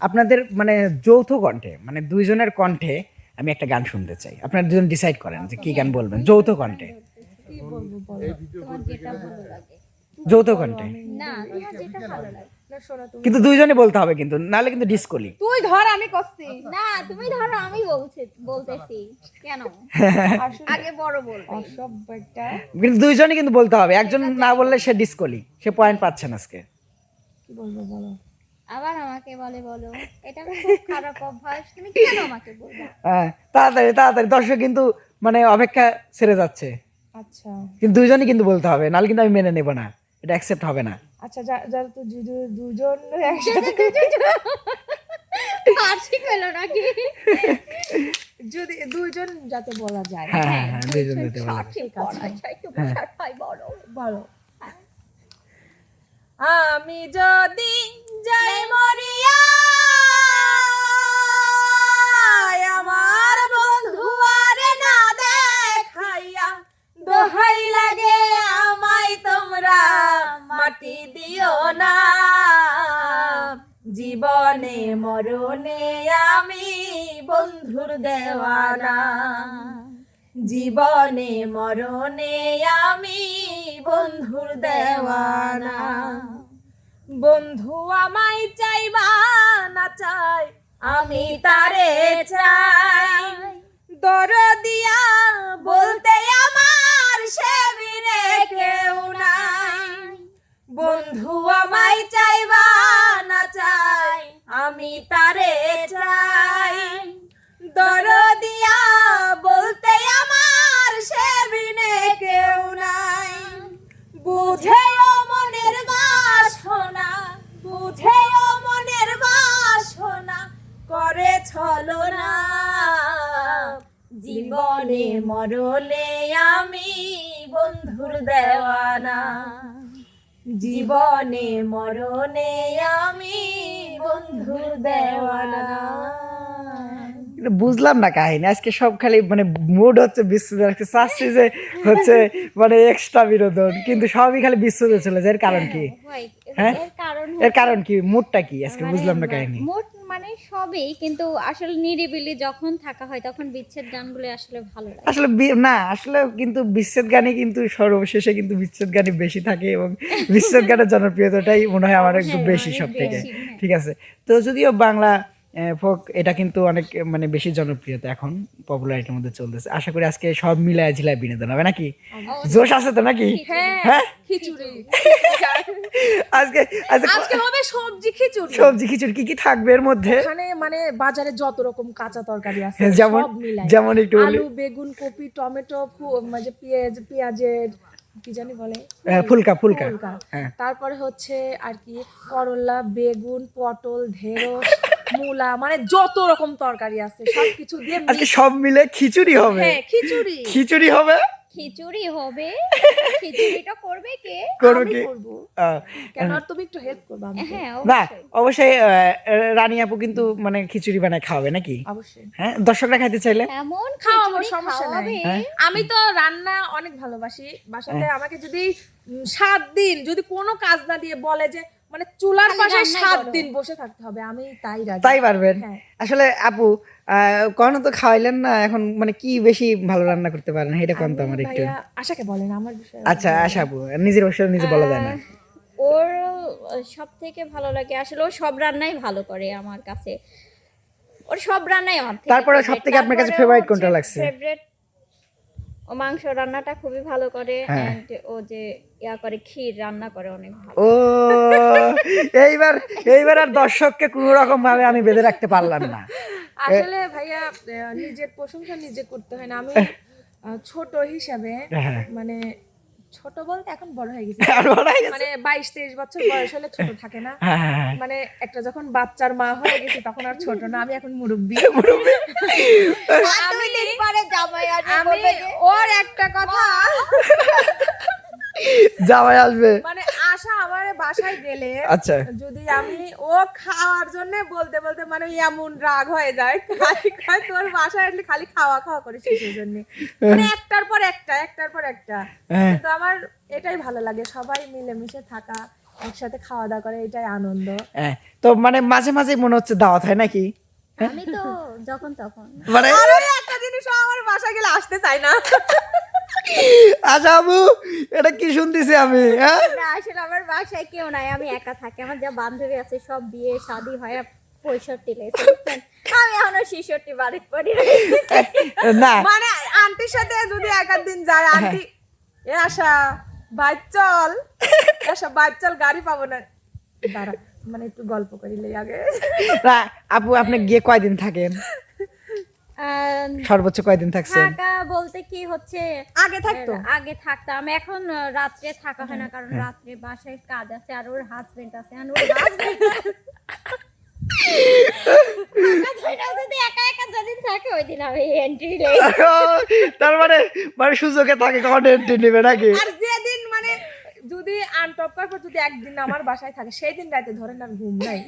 আপনাদের মানে যৌথ কণ্ঠে মানে দুইজনের কণ্ঠে আমি একটা গান শুনতে চাই। আপনারা দুজন ডিসাইড করেন যে কি গান বলবেন। যৌথ কণ্ঠে। বলো যৌথ কণ্ঠে। না তোমার যেটা ভালো লাগে না শোনো তুমি কিন্তু দুইজনে বলতে হবে কিন্তু নাহলে কিন্তু ডিসকলি তুই ধর আমি করছি। না তুমি ধরো আমি বলছি বলতেছি। কেন? আগে বড় বলবে। অসভ্যটা কিন্তু দুইজনে কিন্তু বলতে হবে। একজন না বললে সে ডিসকলি সে পয়েন্ট পাচ্ছে না আজকে। কি বলব বলো? আবার আমাকে বলে বলো। এটা খুব খারাপ অভ্যাস। তুমি কেন আমাকে বলবে? হ্যাঁ তাড়াতাড়ি তাড়াতাড়ি। দর্শক কিন্তু মানে অপেক্ষা ছেড়ে যাচ্ছে। আচ্ছা। কিন্তু দুইজনই কিন্তু বলতে হবে নাহলে কিন্তু আমি মেনে নেব না। এটা অ্যাকসেপ্ট হবে না। আচ্ছা যারা তো দুজন একসাথে নাকি? যদি দুজন যাতে বলা যায় হ্যাঁ হ্যাঁ হ্যাঁ দুইজন দিতে বলে ভাই বলো বলো আমি যদি যাই মরিয়া আমার বন্ধু আরে না দেখাইয়া। দোহাই লাগে আমায় তোমরা, মাটি দিও না। জীবনে মরণে আমি বন্ধুর দেওয়ানা। জীবনে, মরণে আমি বন্ধুর দেওয়ানা। বন্ধু আমায় চাইবা না চাই, আমি তারে চাই। দরদিয়া বলতে আমার সে বিনে কেউ নাই। বন্ধু আমায় চাইবা না চাই, আমি তারে চাই। জীবনে মরলে আমি বন্ধুর দেওয়ানা। জীবনে মরণে আমি বন্ধুর দেওয়ানা। কিন্তু বুঝলাম না কাহিনী। আজকে সব খালি মানে মুড হচ্ছে বিশ্বজিৎ আজকে চাচ্ছি যে হচ্ছে মানে এক্সট্রা বিনোদন কিন্তু সবই খালি বিশ্বজিৎ চলে যায়। এর কারণ কি? হ্যাঁ? এর কারণ কি? মুডটা কি? আজকে মানে বুঝলাম না কাহিনী। মানে সবই কিন্তু আসলে নিরিবিলি যখন থাকা হয় তখন বিচ্ছেদ গানগুলো আসলে ভালো লাগে। আসলে না আসলে কিন্তু বিচ্ছেদ গানে কিন্তু সর্বশেষে কিন্তু বিচ্ছেদ গানই বেশি থাকে এবং বিচ্ছেদ গানের জনপ্রিয়তাটাই মনে হয় আমার একটু হ্যাঁ, বেশি সব থেকে হ্যাঁ। ঠিক আছে? তো যদিও বাংলা ফোক এটা কিন্তু অনেক মানে বেশি জনপ্রিয়তা এখন পপুলারিটির মধ্যে চলতেছে। আশা করি আজকে সব মিলায় ঝিলায় বিনোদন হবে নাকি? জোশ আছে তো নাকি? হ্যাঁ? খিচুড়ি। আজকে আজকে হবে সবজি খিচুড়ি। সবজি খিচুড়ি কি কি থাকবে এর মধ্যে? এখানে মানে বাজারে যত রকম কাঁচা তরকারি আছে হ্যাঁ, যেমন যেমন একটু আলু বেগুন কপি টমেটো মানে পেঁয়াজ পেঁয়াজের কি জানি বলে? ফুলকা ফুলকা। ফুলকা। হ্যাঁ। তারপরে হচ্ছে আর কি করলা বেগুন পটল ঢেঁড়স মূলা মানে যত রকম তরকারি আছে সবকিছু দিয়ে আজকে সব মিলে খিচুড়ি হবে। হ্যাঁ খিচুড়ি। খিচুড়ি হবে? খিচুড়ি হবে। খিচুড়িটা করবে কে? করবে আমি কি? কেন আর তুমি একটু হেল্প করবে আমি হ্যাঁ না অবশ্যই। রানী আপু কিন্তু মানে খিচুড়ি বানায় খাওয়াবে নাকি? অবশ্যই। হ্যাঁ দর্শকরা খাইতে চাইলে? এমন খাওয়াবো সমস্যা নাই। হ্যাঁ। আমি তো রান্না অনেক ভালোবাসি। বাসাতে আমাকে যদি সাত দিন যদি কোনো কাজ না দিয়ে বলে যে মানে চুলার পাশে সাত দিন বসে থাকতে হবে আমি তাই রাজি। তাই পারবেন। হ্যাঁ। আসলে আপু কখনো তো খাওয়াইলেন না এখন মানে কি বেশি ভালো রান্না করতে পারেন? এটা কোন তো আমার একটু। আশাকে বলেন আমার বিষয়ে আচ্ছা আশা আপু নিজের বিষয়ে নিজে বলা যায় না। ওর সব থেকে ভালো লাগে আসলে ও সব রান্নাই ভালো করে আমার কাছে। ওর সব রান্নাই আমার থেকে তারপরে সবথেকে আপনার কাছে favorite কোনটা লাগছে? ফেভারিট ও মাংস রান্নাটা খুবই ভালো করে এন্ড ও যে ইয়া করে ক্ষীর রান্না করে অনেক ভালো। ও এইবার এইবার আর দর্শককে কোনো রকম ভাবে আমি বেঁধে রাখতে পারলাম না। আসলে ভাইয়া নিজের প্রশংসা নিজে করতে হয় না। আমি ছোট হিসাবে হ্যাঁ। মানে ছোট বলতে এখন বড় হয়ে গেছে। আর বলা গেছে। মানে বাইশ তেইশ বছর বয়স হলে ছোট থাকে না। হ্যাঁ হ্যাঁ হ্যাঁ। মানে একটা যখন বাচ্চার মা হয়ে গেছে তখন আর ছোট না। আমি এখন মুরব্বী। আমি ওর একটা কথা। জামাই আসবে। মানে আশা আমার বাসায় গেলে আচ্ছা। যদি আমি ও খাওয়ার জন্য বলতে বলতে মানে এমন রাগ হয়ে যায় খালি খায় তোর বাসায় আসলে খালি খাওয়া খাওয়া করে শেষের জন্য? মানে একটার পর একটা একটার পর একটা। হ্যাঁ। কিন্তু আমার এটাই ভালো লাগে সবাই মিলেমিশে থাকা একসাথে খাওয়া দাওয়া করে এটাই আনন্দ। হ্যাঁ তো মানে মাঝে মাঝে মনে হচ্ছে দাওয়াত হয় নাকি? আমি তো যখন তখন। মানে আর একটা জিনিস আমার বাসা গেলে আসতে চাই না। আচ্ছা আবু এটা কি শুনতেছি আমি হ্যাঁ? না আসলে আমার বাসায় কেউ নাই আমি একা থাকি। আমার যা বান্ধবী আছে সব বিয়ে শাদি হয় পঁয়ষট্টি লেগেছে আমি এখনও ছেষট্টি বাড়ি পড়ি। না। মানে আন্টির সাথে যদি এক আধ দিন যায় আন্টি এ আশা বাইক চল। আশা বাইক চল গাড়ি পাবো না। দাঁড়া মানে একটু গল্প করিলে আগে। আপু আপনি গিয়ে কয়দিন থাকেন? সর্বোচ্চ কয়দিন থাকছেন থাকা বলতে কি হচ্ছে? আগে থাকতো। আগে থাকতাম। এখন রাত্রে থাকা হয় না কারণ রাত্রে বাসায় কাজ আছে আর ওর হাজবেন্ড আছে। আর ওর হাজবেন্ড যদি একা একা যেদিন থাকে ওই আমি এন্ট্রি নেই। তার মানে মানে সুযোগে থাকে কখন এন্ট্রি নেবে নাকি? আর যেদিন মানে যদি আনটপ যদি একদিন আমার বাসায় থাকে সেই দিন রাতে ধরেন আর ঘুম নাই।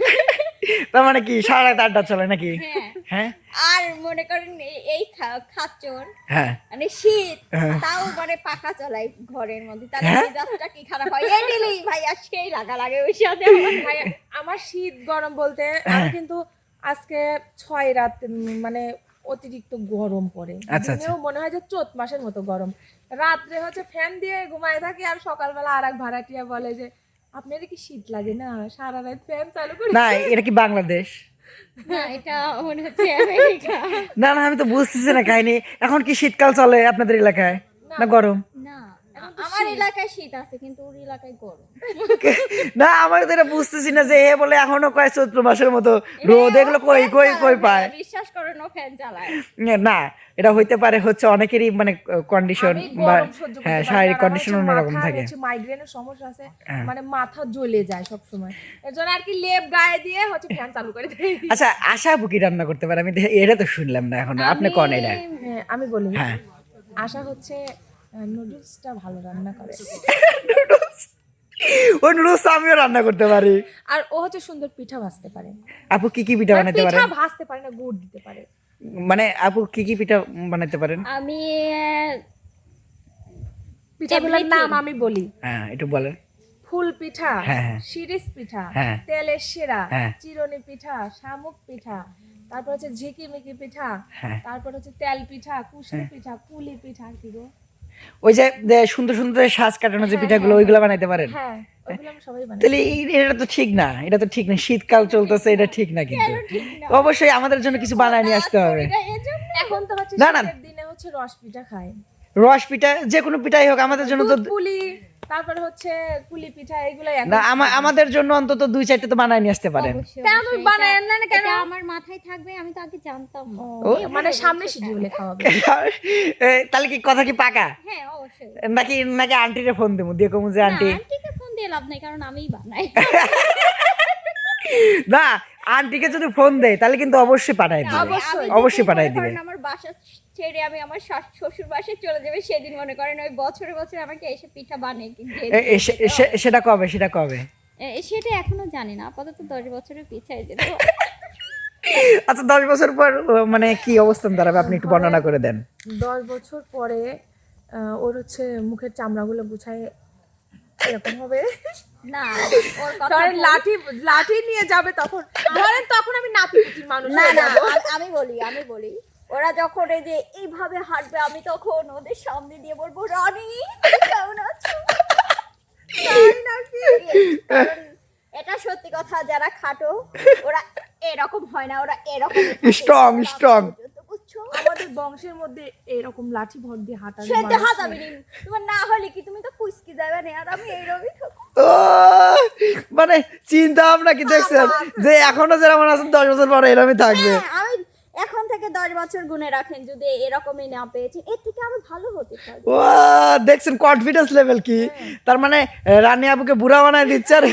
তার মানে কি সাড়ে রাত আটটা চলে নাকি? হ্যাঁ। হ্যাঁ? আর মনে করেন এই- খাচ্চর হ্যাঁ। মানে শীত হ্যাঁ। তাও মানে পাখা চলাই ঘরের মধ্যে। তার হ্যাঁ? মেজাজটা কি খারাপ হয়? এই দিলেই ভাই আর সেই লাগা লাগে ওই সাথে। আমার। ভাই, আমার শীত গরম বলতে আমি কিন্তু আজকে ছয় রাত মানে অতিরিক্ত গরম পড়ে। আচ্ছা, দিনেও মনে হয় যে চোদ্দ মাসের মতো গরম। রাত্রে হচ্ছে ফ্যান দিয়ে ঘুমায় থাকি আর সকালবেলা আর এক ভাড়াটিয়া বলে যে আপনার কি শীত লাগে না? সারা রাত ফ্যান চালু করে না এটা কি বাংলাদেশ? না এটা মনে হচ্ছে আমেরিকা। না না আমি তো বুঝতেছি না কাহিনী। এখন কি শীতকাল চলে আপনাদের এলাকায়? না গরম? আমার এলাকায় শীত আছে কিন্তু ওর এলাকায় গরম। না আমার তো এটা বুঝতেছি না যে এ বলে এখনও কয় চৈত্র মাসের মতো রোদ এগুলো কই কই কই পায়? বিশ্বাস করে নো ফ্যান চালায়। না এটা হইতে পারে হচ্ছে অনেকেরই মানে কন্ডিশন আমি বা হ্যাঁ শারীরিক কন্ডিশন অন্যরকম থাকে। মাইগ্রেনের সমস্যা আছে হ্যাঁ। মানে মাথা জ্বলে যায় সব সময় এর জন্য আর কি লেপ গায়ে দিয়ে হচ্ছে ফ্যান চালু করে দেয়। আচ্ছা আশা আপু কি রান্না করতে পারে? আমি এটা তো শুনলাম না এখন। আপনি কন এটা? হ্যাঁ আমি বলি। হ্যাঁ। আশা হচ্ছে নুডলসটা ভালো রান্না করে। ওই নুডলস আমিও রান্না করতে পারি। আর ও হচ্ছে সুন্দর পিঠা ভাজতে পারে। আপু কি কি পিঠা বানাতে পারেন পিঠা ভাজতে পারে না গুড় দিতে পারে। মানে আপু কি কি পিঠা বানাতে পারেন? আমি পিঠাগুলোর নাম আমি বলি। হ্যাঁ একটু বলেন। ফুল পিঠা হ্যাঁ, হ্যাঁ। শিরিষ পিঠা হ্যাঁ। তেলের শিরা হ্যাঁ। চিরনি পিঠা শামুক পিঠা তারপর হচ্ছে ঝিকিমিকি পিঠা হ্যাঁ। তারপর হচ্ছে তেল পিঠা কুশলি পিঠা কুলি পিঠা কি গো? ওই যে সুন্দর সুন্দর শ্বাস কাটানো যে পিঠাগুলো ওইগুলো বানাইতে পারেন? হ্যাঁ তাহলে এটা তো ঠিক না এটা তো ঠিক না শীতকাল চলতেছে এটা ঠিক না কিন্তু। অবশ্যই আমাদের জন্য কিছু বানায় নিয়ে আসতে হবে। না, না। দিনে হচ্ছে রস পিঠা খায়। রস পিঠা যে কোনো পিঠাই হোক আমাদের জন্য তো পুলি তারপরে হচ্ছে কুলি পিঠা এগুলো না আমা- আমাদের জন্য অন্তত দুই চারটে তো বানায় নিয়ে আসতে পারেন। কেন বানায় না কেন? আমার মাথায় থাকবে আমি তো আগে জানতাম। মানে সামনে শিডিউলে খাওয়াবে। এ, তাহলে কি কথা কি পাকা? হ্যাঁ অবশ্যই। নাকি নাকি আন্টিরে ফোন দেবো? দিয়ে কমু যে আন্টি। আন্টিকে ফোন দিয়ে লাভ নাই কারণ আমিই বানাই। না আন্টিকে যদি ফোন দেয় তাহলে কিন্তু অবশ্যই পাঠাই দিবে। অবশ্যই। পাঠাই দিবে। আমার বাসা ছেড়ে আমি আমার শ্বশুর বাসায় চলে যাবে সেদিন মনে করেন ওই বছরে বছরে আমাকে এসে পিঠা বানিয়ে সেটা কবে সেটা কবে? সেটা এখনও জানি না। আপাতত দশ বছরের পিছাই যেত আচ্ছা দশ বছর পর মানে কি অবস্থান দাঁড়াবে? আপনি একটু বর্ণনা করে দেন। দশ বছর পরে আহ, ওর হচ্ছে মুখের চামড়াগুলো গুছায় এরকম হবে? না ধরেন লাঠি লাঠি নিয়ে যাবে তখন। ধরেন তখন আমি নাতি মানুষ না না আমি বলি আমি বলি ওরা যখন এই যে এইভাবে হাঁটবে আমি তখন ওদের সামনে দিয়ে বলব রানী কেমন আছো? এটা সত্যি কথা যারা খাটো ওরা এরকম হয় না ওরা এরকম Strong, strong. বংশের মধ্যে এরকম লাঠি ভর দিয়ে হাঁটার সে মানুষ যাবে তোমার না হলে কি তুমি তো কুচকি যাবে না? আর আমি এইরকমই মানে চিন্তা ভাবনা কি দেখছেন? যে এখনও যেরকম আছেন দশ বছর পরে এরকমই থাকবে। হ্যাঁ, আমি এখন থেকে দশ বছর গুনে রাখেন যদি এরকমই না পেয়েছি এর থেকে আমি ভালো হতে পারি। ও দেখছেন কনফিডেন্স লেভেল কি? তার মানে রানী আবুকে বুড়া বানায় দিচ্ছে আর